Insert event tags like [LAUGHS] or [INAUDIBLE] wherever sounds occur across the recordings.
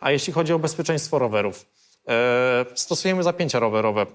A jeśli chodzi o bezpieczeństwo rowerów, e, stosujemy zapięcia rowerowe.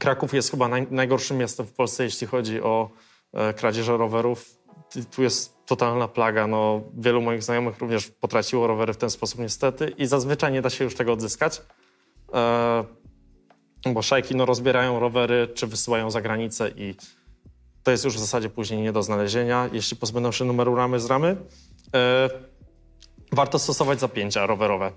Kraków jest chyba naj, najgorszym miastem w Polsce, jeśli chodzi o e, kradzieże rowerów. Tu jest totalna plaga. No, wielu moich znajomych również potraciło rowery w ten sposób niestety i zazwyczaj nie da się już tego odzyskać. E, bo szajki no, rozbierają rowery czy wysyłają za granicę i to jest już w zasadzie później nie do znalezienia. Jeśli pozbędą się numeru ramy z ramy, warto stosować zapięcia rowerowe.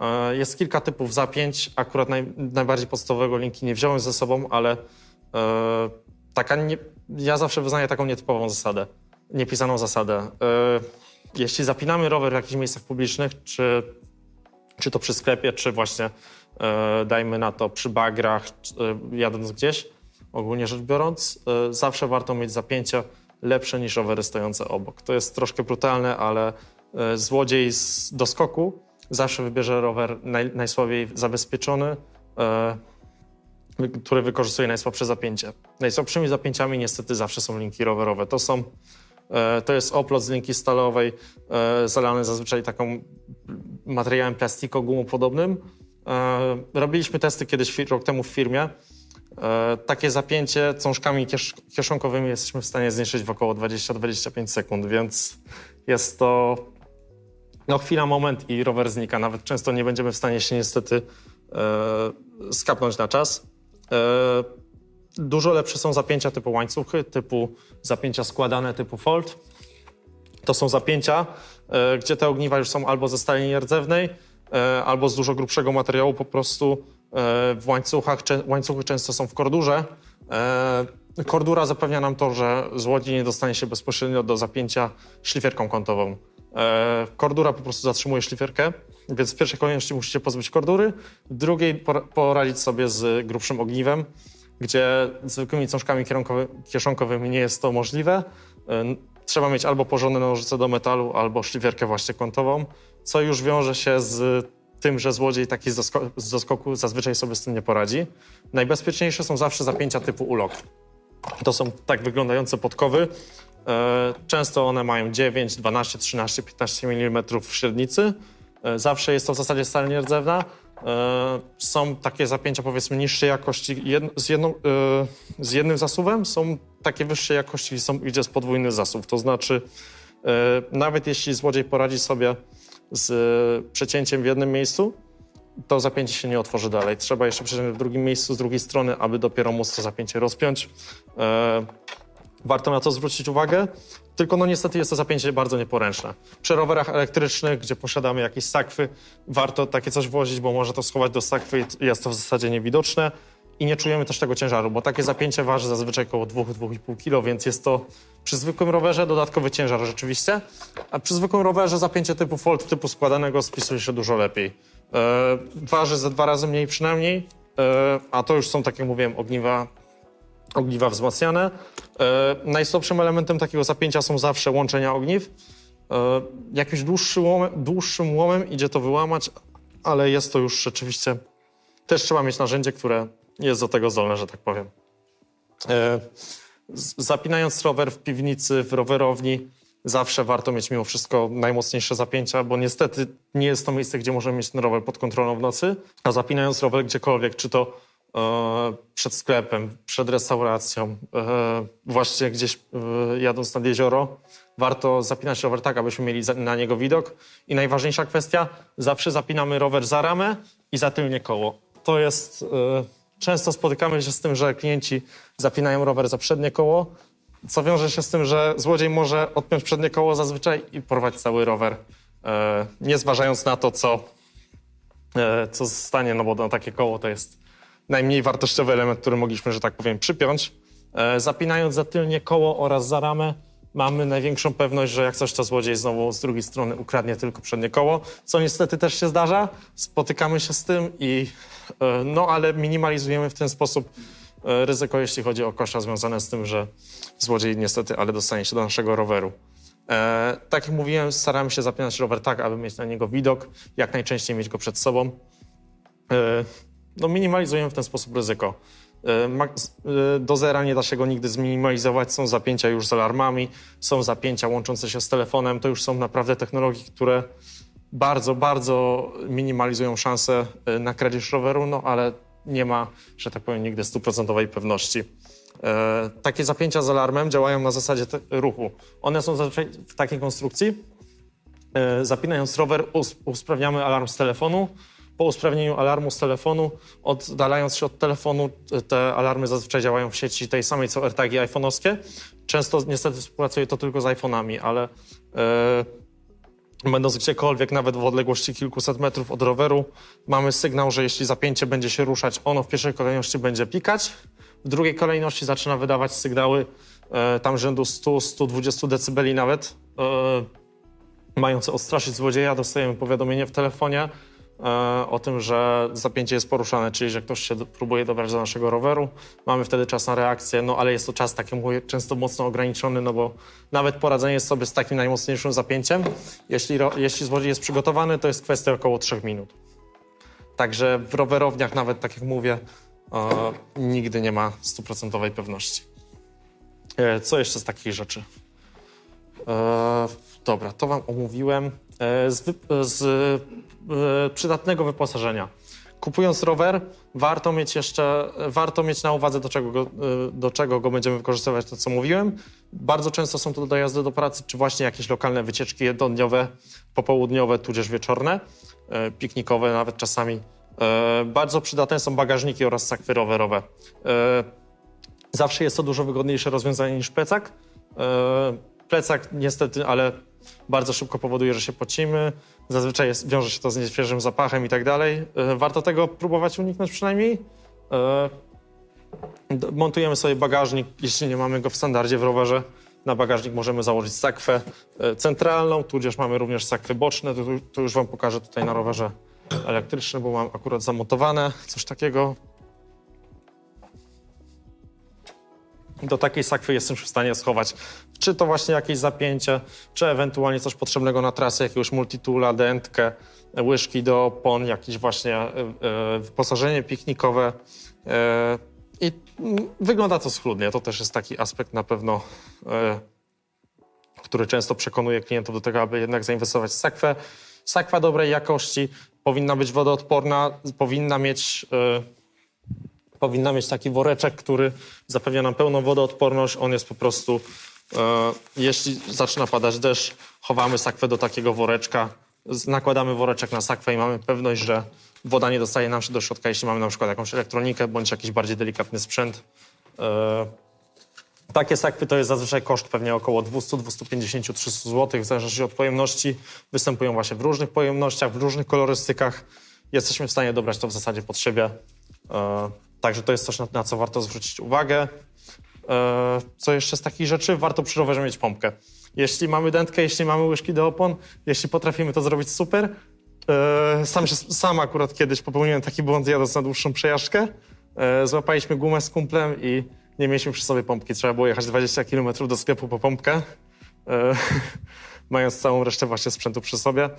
E, jest kilka typów zapięć. Akurat naj, najbardziej podstawowego linki nie wziąłem ze sobą, ale e, taka nie, ja zawsze wyznaję taką nietypową zasadę, niepisaną zasadę. E, jeśli zapinamy rower w jakichś miejscach publicznych, czy, czy to przy sklepie, czy właśnie e, dajmy na to przy bagrach, czy, e, jadąc gdzieś, ogólnie rzecz biorąc, e, zawsze warto mieć zapięcia lepsze niż rowery stojące obok. To jest troszkę brutalne, ale złodziej z doskoku zawsze wybierze rower naj, najsłabiej zabezpieczony, e, który wykorzystuje najsłabsze zapięcie. Najsłabszymi zapięciami niestety zawsze są linki rowerowe. To są e, to jest oplot z linki stalowej, e, zalany zazwyczaj taką materiałem plastiko-gumopodobnym. E, robiliśmy testy kiedyś rok temu w firmie. E, takie zapięcie cążkami kiesz kieszonkowymi jesteśmy w stanie zniszczyć w około 20-25 sekund, więc jest to no, chwila, moment i rower znika. Nawet często nie będziemy w stanie się niestety e, skapnąć na czas. E, dużo lepsze są zapięcia typu łańcuchy, typu zapięcia składane typu fold. To są zapięcia, e, gdzie te ogniwa już są albo ze stali nierdzewnej, e, albo z dużo grubszego materiału po prostu e, w łańcuchach. Łańcuchy często są w kordurze. E, Kordura zapewnia nam to, że złodziej nie dostanie się bezpośrednio do zapięcia szlifierką kątową. E, Kordura po prostu zatrzymuje szlifierkę, więc w pierwszej kolejności musicie pozbyć kordury, w drugiej pora- poradzić sobie z grubszym ogniwem, gdzie zwykłymi cążkami kieszonkowymi nie jest to możliwe. E, Trzeba mieć albo porządne nożyce do metalu, albo szlifierkę właśnie kątową, co już wiąże się z tym, że złodziej taki z, dosko- z doskoku zazwyczaj sobie z tym nie poradzi. Najbezpieczniejsze są zawsze zapięcia typu ulok. To są tak wyglądające podkowy. E, Często one mają 9, 12, 13, 15 mm w średnicy. E, Zawsze jest to w zasadzie stal nierdzewna. E, Są takie zapięcia powiedzmy niższej jakości z, jedną, z jednym zasuwem. Są takie wyższej jakości, gdzie, są, gdzie jest podwójny zasuw. To znaczy nawet jeśli złodziej poradzi sobie z przecięciem w jednym miejscu, to zapięcie się nie otworzy dalej. Trzeba jeszcze przeciąć w drugim miejscu, z drugiej strony, aby dopiero móc to zapięcie rozpiąć. E, warto na to zwrócić uwagę, tylko no niestety jest to zapięcie bardzo nieporęczne. Przy rowerach elektrycznych, gdzie posiadamy jakieś sakwy, warto takie coś włożyć, bo może to schować do sakwy i jest to w zasadzie niewidoczne i nie czujemy też tego ciężaru, bo takie zapięcie waży zazwyczaj około 2-2,5 kg, więc jest to przy zwykłym rowerze dodatkowy ciężar rzeczywiście, a przy zwykłym rowerze zapięcie typu fold, typu składanego spisuje się dużo lepiej. E, waży ze dwa razy mniej przynajmniej, e, a to już są, tak jak mówiłem, ogniwa, ogniwa wzmacniane. E, najsłabszym elementem takiego zapięcia są zawsze łączenia ogniw. Jakimś dłuższy łomem, dłuższym łomem idzie to wyłamać, ale jest to już rzeczywiście... Też trzeba mieć narzędzie, które jest do tego zdolne, że tak powiem. Zapinając rower w piwnicy, w rowerowni, zawsze warto mieć mimo wszystko najmocniejsze zapięcia, bo niestety nie jest to miejsce, gdzie możemy mieć ten rower pod kontrolą w nocy. A zapinając rower gdziekolwiek, czy to e, przed sklepem, przed restauracją, e, właśnie gdzieś e, jadąc nad jezioro, warto zapinać rower tak, abyśmy mieli za, na niego widok. I najważniejsza kwestia, zawsze zapinamy rower za ramę i za tylnie koło. To jest... E, często spotykamy się z tym, że klienci zapinają rower za przednie koło, co wiąże się z tym, że złodziej może odpiąć przednie koło zazwyczaj i porwać cały rower, e, nie zważając na to, co, e, co zostanie, no bo no, takie koło to jest najmniej wartościowy element, który mogliśmy, że tak powiem, przypiąć. E, zapinając za tylnie koło oraz za ramę, mamy największą pewność, że jak coś, to złodziej znowu z drugiej strony ukradnie tylko przednie koło, co niestety też się zdarza. Spotykamy się z tym i e, no, ale minimalizujemy w ten sposób ryzyko, jeśli chodzi o koszta związane z tym, że złodziej niestety, ale dostanie się do naszego roweru. E, tak jak mówiłem, staramy się zapinać rower tak, aby mieć na niego widok, jak najczęściej mieć go przed sobą. E, no, minimalizujemy w ten sposób ryzyko. E, e, Do zera nie da się go nigdy zminimalizować. Są zapięcia już z alarmami, są zapięcia łączące się z telefonem. To już są naprawdę technologie, które bardzo, bardzo minimalizują szanse e, na kradzież roweru, no ale nie ma, że tak powiem, nigdy stuprocentowej pewności. E, takie zapięcia z alarmem działają na zasadzie ruchu. One są zazwyczaj w takiej konstrukcji. E, zapinając rower, us- usprawniamy alarm z telefonu. Po usprawnieniu alarmu z telefonu, oddalając się od telefonu, te alarmy zazwyczaj działają w sieci tej samej co AirTagi iPhone'owskie. Często niestety współpracuje to tylko z iPhone'ami, ale e, będąc gdziekolwiek, nawet w odległości kilkuset metrów od roweru, mamy sygnał, że jeśli zapięcie będzie się ruszać, ono w pierwszej kolejności będzie pikać, w drugiej kolejności zaczyna wydawać sygnały e, tam rzędu 100-120 decybeli nawet, e, mające odstraszyć złodzieja. Dostajemy powiadomienie w telefonie o tym, że zapięcie jest poruszane, czyli że ktoś się próbuje dobrać do naszego roweru. Mamy wtedy czas na reakcję, no ale jest to czas taki mówię, często mocno ograniczony, no bo nawet poradzenie sobie z takim najmocniejszym zapięciem, jeśli, jeśli złodziej jest przygotowany, to jest kwestia około 3 minut. Także w rowerowniach nawet, tak jak mówię, e, nigdy nie ma stuprocentowej pewności. E, co jeszcze z takich rzeczy? E, dobra, to wam omówiłem. E, z wy, z e, przydatnego wyposażenia. Kupując rower, warto mieć jeszcze, warto mieć na uwadze, do czego, go, e, do czego go będziemy wykorzystywać, to co mówiłem. Bardzo często są to dojazdy do pracy, czy właśnie jakieś lokalne wycieczki jednodniowe, popołudniowe, tudzież wieczorne, e, piknikowe nawet czasami. E, bardzo przydatne są bagażniki oraz sakwy rowerowe. E, Zawsze jest to dużo wygodniejsze rozwiązanie niż plecak. E, Plecak niestety, ale bardzo szybko powoduje, że się pocimy. Zazwyczaj jest, wiąże się to z nieświeżym zapachem i tak dalej. E, Warto tego próbować uniknąć przynajmniej. E, Montujemy sobie bagażnik, jeśli nie mamy go w standardzie w rowerze. Na bagażnik możemy założyć sakwę e, centralną, tudzież mamy również sakwy boczne. To już wam pokażę tutaj na rowerze elektrycznym, bo mam akurat zamontowane coś takiego. Do takiej sakwy jestem w stanie schować czy to właśnie jakieś zapięcie, czy ewentualnie coś potrzebnego na trasę, jakiegoś multitoola, dętkę, łyżki do opon, jakieś właśnie e, e, wyposażenie piknikowe. E, I wygląda to schludnie. To też jest taki aspekt na pewno, który często przekonuje klientów do tego, aby jednak zainwestować w sakwę. Sakwa dobrej jakości powinna być wodoodporna, powinna mieć... powinna mieć taki woreczek, który zapewnia nam pełną wodoodporność. On jest po prostu, e, jeśli zaczyna padać deszcz, chowamy sakwę do takiego woreczka, nakładamy woreczek na sakwę i mamy pewność, że woda nie dostaje nam się do środka, jeśli mamy na przykład jakąś elektronikę bądź jakiś bardziej delikatny sprzęt. E, takie sakwy to jest zazwyczaj koszt pewnie około 200, 250, 300 zł, w zależności od pojemności. Występują właśnie w różnych pojemnościach, w różnych kolorystykach. Jesteśmy w stanie dobrać to w zasadzie pod siebie. E, Także to jest coś, na, na co warto zwrócić uwagę. E, Co jeszcze z takich rzeczy? Warto przy rowerze mieć pompkę. Jeśli mamy dętkę, jeśli mamy łyżki do opon, jeśli potrafimy to zrobić super. E, Sam, się, sam akurat kiedyś popełniłem taki błąd jadąc na dłuższą przejażdżkę. Złapaliśmy gumę z kumplem i nie mieliśmy przy sobie pompki. Trzeba było jechać 20 km do sklepu po pompkę, [LAUGHS] mając całą resztę właśnie sprzętu przy sobie.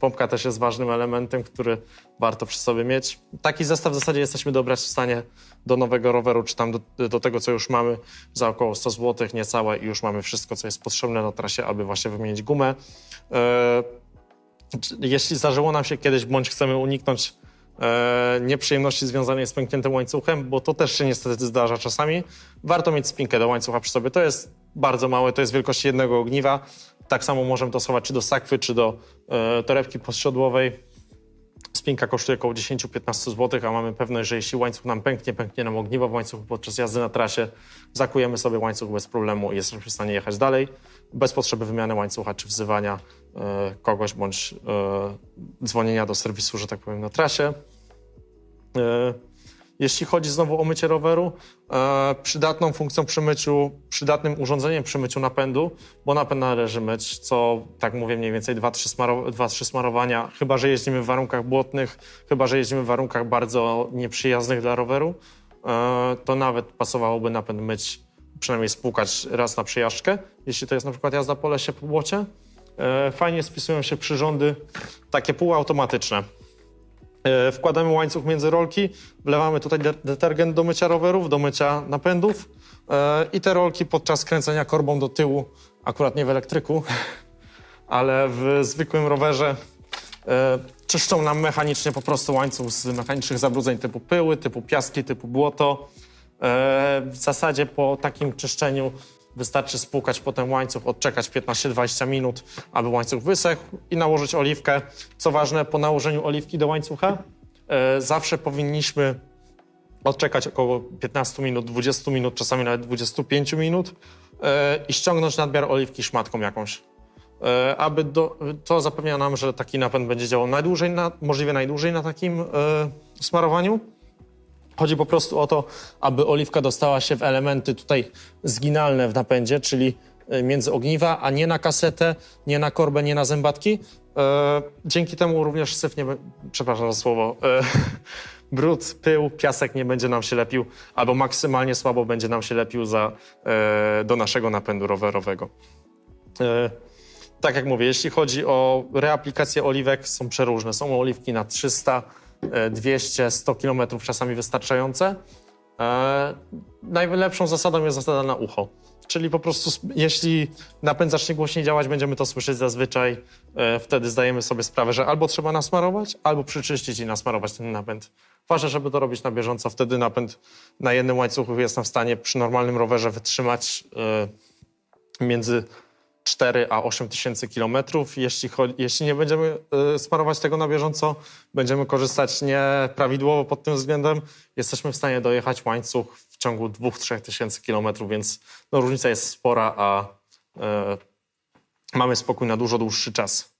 Pompka też jest ważnym elementem, który warto przy sobie mieć. Taki zestaw w zasadzie jesteśmy dobrać w stanie do nowego roweru, czy tam do, do tego, co już mamy, za około 100 zł, niecałe i już mamy wszystko, co jest potrzebne na trasie, aby właśnie wymienić gumę. E, jeśli zdarzyło nam się kiedyś, bądź chcemy uniknąć e, nieprzyjemności związanej z pękniętym łańcuchem, bo to też się niestety zdarza czasami, warto mieć spinkę do łańcucha przy sobie. To jest bardzo małe, to jest wielkości jednego ogniwa. Tak samo możemy to schować czy do sakwy, czy do e, torebki podsiodłowej. Spinka kosztuje około 10-15 zł, a mamy pewność, że jeśli łańcuch nam pęknie, pęknie nam ogniwo w łańcuchu podczas jazdy na trasie, zakujemy sobie łańcuch bez problemu i jesteśmy w stanie jechać dalej, bez potrzeby wymiany łańcucha czy wzywania e, kogoś bądź e, dzwonienia do serwisu, że tak powiem, na trasie. Jeśli chodzi znowu o mycie roweru, e, przydatną funkcją przy myciu, przydatnym urządzeniem przy myciu napędu, bo napęd należy myć co, tak mówię, mniej więcej 2-3 smaro, 2-3 smarowania, chyba że jeździmy w warunkach błotnych, chyba że jeździmy w warunkach bardzo nieprzyjaznych dla roweru, e, to nawet pasowałoby napęd myć, przynajmniej spłukać raz na przejażdżkę, jeśli to jest na przykład jazda po lesie, po błocie. E, Fajnie spisują się przyrządy takie półautomatyczne. E, Wkładamy łańcuch między rolki, wlewamy tutaj de- detergent do mycia rowerów, do mycia napędów e, i te rolki podczas kręcenia korbą do tyłu, akurat nie w elektryku, [LAUGHS] ale w zwykłym rowerze e, czyszczą nam mechanicznie po prostu łańcuch z mechanicznych zabrudzeń typu pyły, typu piaski, typu błoto. W zasadzie po takim czyszczeniu wystarczy spłukać potem łańcuch, odczekać 15-20 minut, aby łańcuch wysechł i nałożyć oliwkę. Co ważne, po nałożeniu oliwki do łańcucha e, zawsze powinniśmy odczekać około 15 minut, 20 minut, czasami nawet 25 minut e, i ściągnąć nadmiar oliwki szmatką jakąś. E, aby do, to zapewnia nam, że taki napęd będzie działał najdłużej, na, możliwie najdłużej na takim e, smarowaniu. Chodzi po prostu o to, aby oliwka dostała się w elementy tutaj zginalne w napędzie, czyli e, między ogniwa, a nie na kasetę, nie na korbę, nie na zębatki. E, dzięki temu również syf nie... be- Przepraszam za słowo. E, [LAUGHS] brud, pył, piasek nie będzie nam się lepił, albo maksymalnie słabo będzie nam się lepił za, e, do naszego napędu rowerowego. E, tak jak mówię, jeśli chodzi o reaplikację oliwek, są przeróżne. Są oliwki na 300, e, 200, 100 km czasami wystarczające. E, najlepszą zasadą jest zasada na ucho. Czyli po prostu, jeśli napęd zacznie głośniej działać, będziemy to słyszeć zazwyczaj. E, wtedy zdajemy sobie sprawę, że albo trzeba nasmarować, albo przyczyścić i nasmarować ten napęd. Ważne, żeby to robić na bieżąco. Wtedy napęd na jednym łańcuchu jest w stanie przy normalnym rowerze wytrzymać e, między 4 a 8 tysięcy kilometrów. Jeśli, jeśli nie będziemy y, smarować tego na bieżąco, będziemy korzystać nieprawidłowo pod tym względem, jesteśmy w stanie dojechać łańcuch w ciągu 2-3 tysięcy kilometrów, więc no, różnica jest spora, a y, mamy spokój na dużo dłuższy czas.